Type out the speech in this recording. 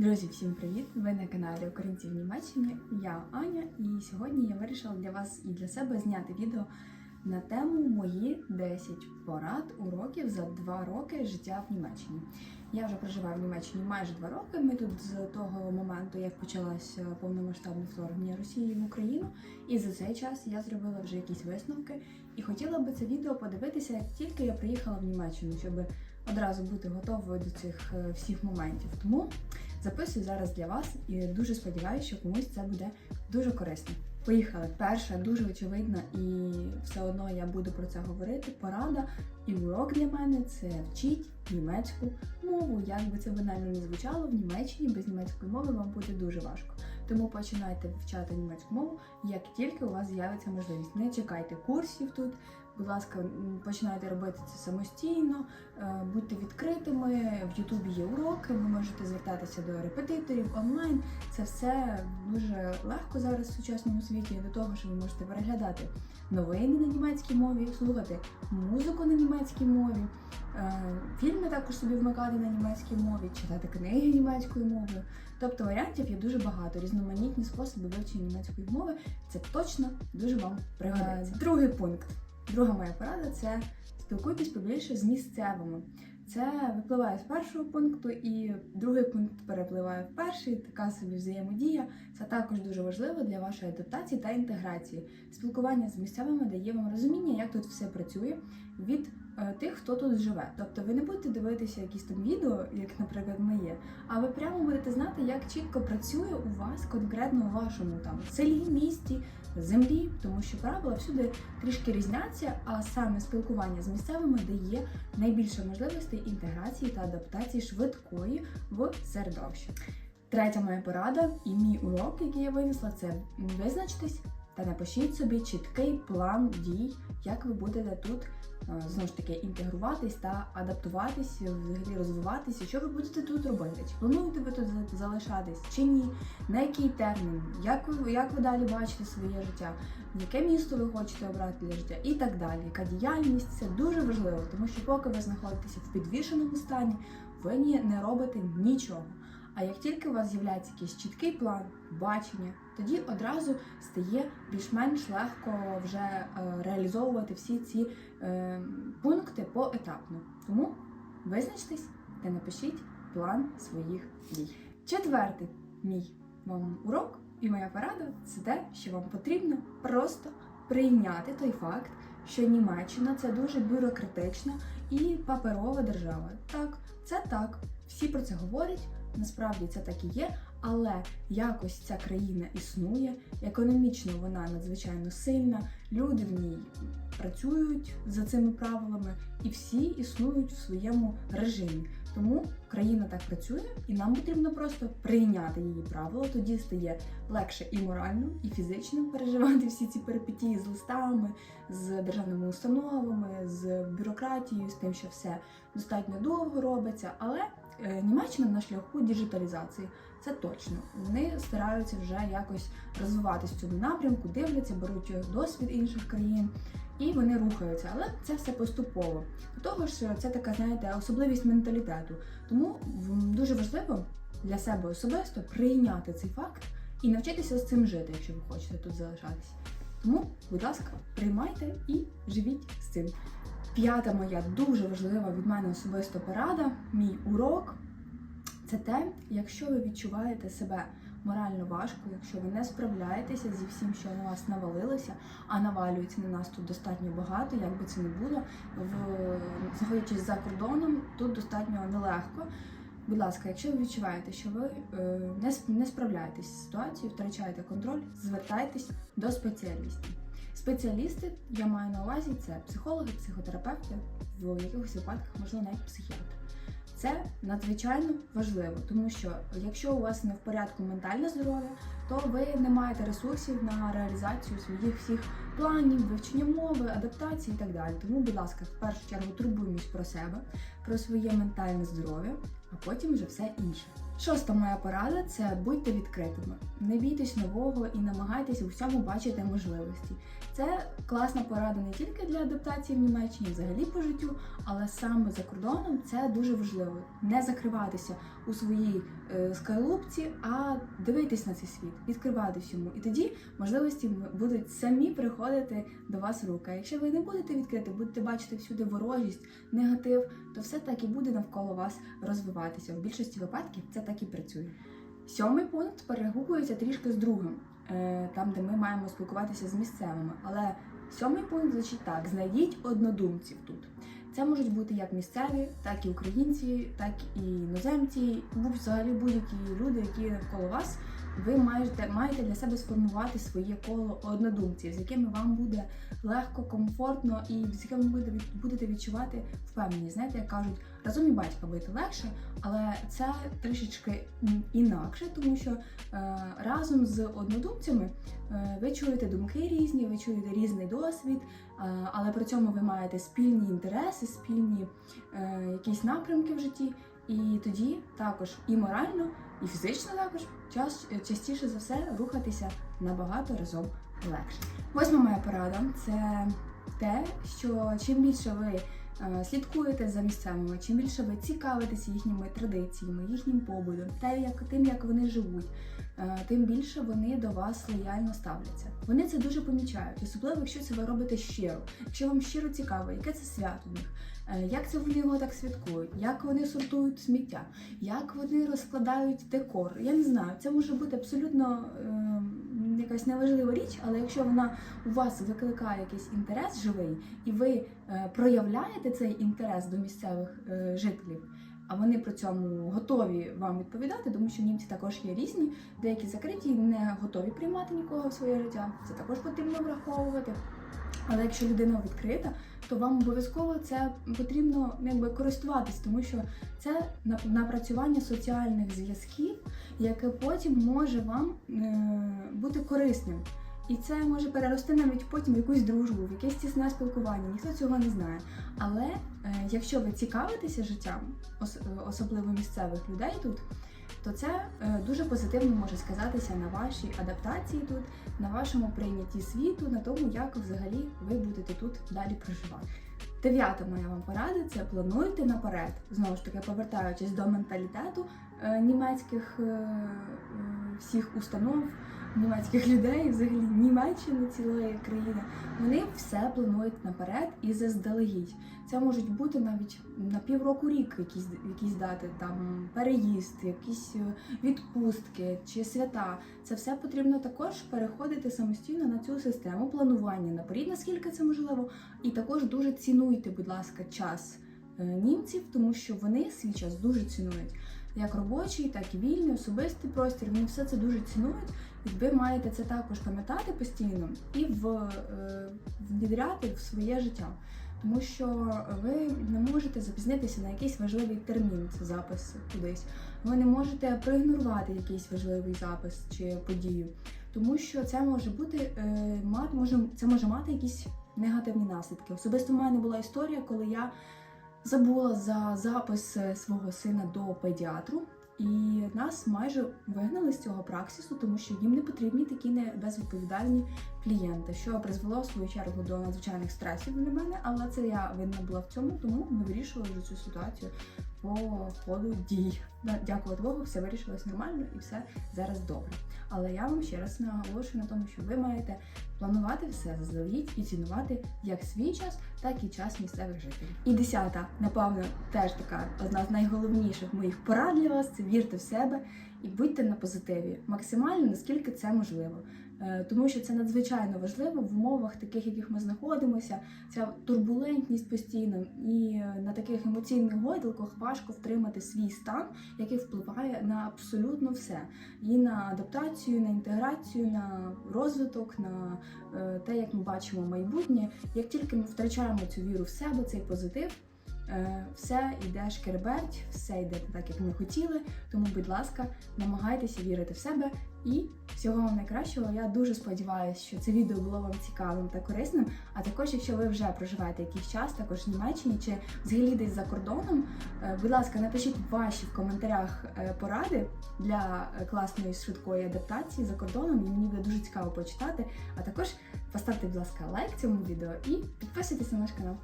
Друзі, всім привіт! Ви на каналі Українці в Німеччині. Я Аня, і сьогодні я вирішила для вас і для себе зняти відео на тему мої 10 порад уроків за 2 роки життя в Німеччині. Я вже проживаю в Німеччині майже 2 роки. Ми тут з того моменту, як почалося повномасштабне вторгнення Росії в Україну, і за цей час я зробила вже якісь висновки і хотіла би це відео подивитися, як тільки я приїхала в Німеччину, щоб одразу бути готовою до цих е, всіх моментів. Тому записую зараз для вас і дуже сподіваюся, що комусь це буде дуже корисно. Поїхали. Перша дуже очевидна, і все одно я буду про це говорити. Порада і урок для мене це вчіть німецьку мову. Як би це банально не звучало, в Німеччині без німецької мови вам буде дуже важко. Тому починайте вивчати німецьку мову, як тільки у вас з'явиться можливість. Не чекайте курсів тут. Будь ласка, починайте робити це самостійно, е, будьте відкритими. В Ютубі є уроки, ви можете звертатися до репетиторів онлайн. Це все дуже легко зараз в сучасному світі до того, що ви можете переглядати новини на німецькій мові, слухати музику на німецькій мові, е, фільми також собі вмикати на німецькій мові, читати книги німецькою мовою. Тобто варіантів є дуже багато, різноманітні способи вивчення німецької мови. Це точно дуже вам пригодиться. Другий пункт. Друга моя порада це спілкуйтесь побільше з місцевими. Це випливає з першого пункту, і другий пункт перепливає в перший. Така собі взаємодія. Це також дуже важливо для вашої адаптації та інтеграції. Спілкування з місцевими дає вам розуміння, як тут все працює від е, тих, хто тут живе. Тобто ви не будете дивитися якісь там відео, як, наприклад, моє, а ви прямо будете знати, як чітко працює у вас конкретно у вашому там селі, місті, землі, тому що правила всюди трішки різняться, а саме спілкування з місцевими дає найбільше можливостей інтеграції та адаптації швидкої в середовище. Третя моя порада і мій урок, який я винесла, це визначтесь та напишіть собі чіткий план дій, як ви будете тут е, знову ж таки інтегруватись та адаптуватись, взагалі розвиватися. Що ви будете тут робити? Чи плануєте ви тут за- залишатись чи ні? На який термін? Як ви як ви далі бачите своє життя? Яке місто ви хочете обрати для життя і так далі. Яка діяльність це дуже важливо, тому що поки ви знаходитеся в підвішеному стані, ви не робите нічого. А як тільки у вас з'являється якийсь чіткий план, бачення, тоді одразу стає більш-менш легко вже е, реалізовувати всі ці е, пункти поетапно. Тому визначтесь та напишіть план своїх дій. Четвертий мій вам урок і моя порада це те, що вам потрібно просто прийняти той факт, що Німеччина це дуже бюрократична і паперова держава. Так, це так. Всі про це говорять. Насправді це так і є, але якось ця країна існує, економічно вона надзвичайно сильна, люди в ній працюють за цими правилами, і всі існують в своєму режимі. Тому країна так працює, і нам потрібно просто прийняти її правила. Тоді стає легше і морально, і фізично переживати всі ці перипетії з листами, з державними установами, з бюрократією, з тим, що все достатньо довго робиться. Але Німеччина на шляху діджиталізації. Це точно. Вони стараються вже якось розвиватись в цьому напрямку, дивляться, беруть досвід інших країн і вони рухаються. Але це все поступово. До того ж, це така, знаєте, особливість менталітету. Тому дуже важливо для себе особисто прийняти цей факт і навчитися з цим жити, якщо ви хочете тут залишатися. Тому, будь ласка, приймайте і живіть з цим. П'ята моя дуже важлива від мене особиста порада, мій урок це те, якщо ви відчуваєте себе морально важко, якщо ви не справляєтеся зі всім, що на вас навалилося, а навалюється на нас тут достатньо багато, як би це не було, в знаходячись за кордоном, тут достатньо нелегко. Будь ласка, якщо ви відчуваєте, що ви е, не справляєтесь з ситуацією, втрачаєте контроль, звертайтесь до спеціалістів. Спеціалісти, я маю на увазі, це психологи, психотерапевти, в якихось випадках, можливо, навіть психіатр. Це надзвичайно важливо, тому що якщо у вас не в порядку ментальне здоров'я, то ви не маєте ресурсів на реалізацію своїх всіх планів, вивчення мови, адаптації і так далі. Тому, будь ласка, в першу чергу турбуємось про себе, про своє ментальне здоров'я, а потім вже все інше. Шоста моя порада це будьте відкритими. Не бійтесь нового і намагайтесь у всьому бачити можливості. Це класна порада не тільки для адаптації в Німеччині, взагалі по життю, але саме за кордоном це дуже важливо. Не закриватися у своїй е, скайлупці, а дивитись на цей світ, відкриватись йому. І тоді можливості будуть самі приходити до вас в руки. Якщо ви не будете відкрити, будете бачити всюди ворожість, негатив, то все так і буде навколо вас розвиватися. В більшості випадків це так і працює. Сьомий пункт перегукується трішки з другим, е, там, де ми маємо спілкуватися з місцевими. Але сьомий пункт звучить так: знайдіть однодумців тут. Це можуть бути як місцеві, так і українці, так і іноземці, взагалі будь-які люди, які навколо вас. Ви маєте, маєте для себе сформувати своє коло однодумців, з якими вам буде легко, комфортно і з якими від- будете відчувати впевненість. Знаєте, як кажуть, разом і батька бити легше, але це трішечки інакше, тому що е, разом з однодумцями е, ви чуєте думки різні, ви чуєте різний досвід, е, але при цьому ви маєте спільні інтереси, спільні е, якісь напрямки в житті. І тоді також і морально, і фізично також час, частіше за все рухатися набагато разом легше. Восьма моя порада це те, що чим більше ви е, слідкуєте за місцевими, чим більше ви цікавитеся їхніми традиціями, їхнім побутом, тим, як вони живуть, е, тим більше вони до вас лояльно ставляться. Вони це дуже помічають, особливо якщо це ви робите щиро. Якщо вам щиро цікаво, яке це свято в них, е, як це вони його так святкують, як вони сортують сміття, як вони розкладають декор. Я не знаю, це може бути абсолютно е, якась неважлива річ, але якщо вона у вас викликає якийсь інтерес живий, і ви е, проявляєте цей інтерес до місцевих е, жителів. А вони при цьому готові вам відповідати, тому що німці також є різні, деякі закриті не готові приймати нікого в своє життя. Це також потрібно враховувати. Але якщо людина відкрита, то вам обов'язково це потрібно якби користуватись, тому що це на- напрацювання соціальних зв'язків, яке потім може вам е, бути корисним. І це може перерости навіть потім в якусь дружбу, в якесь тісне спілкування. Ніхто цього не знає. Але е, якщо ви цікавитеся життям, ос- особливо місцевих людей тут, то це е, дуже позитивно може сказатися на вашій адаптації тут, на вашому прийнятті світу, на тому, як взагалі ви будете тут далі проживати. Дев'ята моя вам порада це плануйте наперед. Знову ж таки, повертаючись до менталітету німецьких е, е, всіх установ, німецьких людей, взагалі Німеччини цілої країни, вони все планують наперед і заздалегідь. Це можуть бути навіть на півроку рік якісь, якісь дати, там переїзд, якісь е, відпустки чи свята. Це все потрібно також переходити самостійно на цю систему планування наперед, наскільки це можливо. І також дуже цінуйте, будь ласка, час е, німців, тому що вони свій час дуже цінують. Як робочий, так і вільний, особистий простір. Вони все це дуже цінують. І ви маєте це також пам'ятати постійно і в, е, внідряти в своє життя. Тому що ви не можете запізнитися на якийсь важливий термін, це запис кудись. Ви не можете проігнорувати якийсь важливий запис чи подію, тому що це може бути е, мат, може, це може мати якісь негативні наслідки. Особисто в мене була історія, коли я забула за запис е, свого сина до педіатру. І нас майже вигнали з цього праксису, тому що їм не потрібні такі безвідповідальні клієнти, що призвело в свою чергу до надзвичайних стресів для мене, але це я винна була в цьому, тому ми вирішували вже цю ситуацію по ходу дій. Дякувати Богу, все вирішилось нормально і все зараз добре. Але я вам ще раз наголошую на тому, що ви маєте планувати все заздалегідь і цінувати як свій час, так і час місцевих жителів. І десята, напевно, теж така одна з найголовніших моїх порад для вас це вірте в себе і будьте на позитиві максимально наскільки це можливо. Е, Тому що це надзвичайно важливо в умовах, таких, яких ми знаходимося, ця турбулентність постійно, і е, на таких емоційних гойдалках важко втримати свій стан, який впливає на абсолютно все. І на адаптацію, на інтеграцію, на розвиток, на е, те, як ми бачимо майбутнє. Як тільки ми втрачаємо цю віру в себе, цей позитив. Е, все йде шкереберть, все йде так, як ми хотіли. Тому, будь ласка, намагайтеся вірити в себе і всього вам найкращого. Я дуже сподіваюся, що це відео було вам цікавим та корисним. А також, якщо ви вже проживаєте якийсь час, також в Німеччині чи взагалі десь за кордоном, е, будь ласка, напишіть ваші в коментарях е, поради для класної швидкої адаптації за кордоном, і мені буде дуже цікаво почитати. А також поставте, будь ласка, лайк цьому відео і підписуйтесь на наш канал.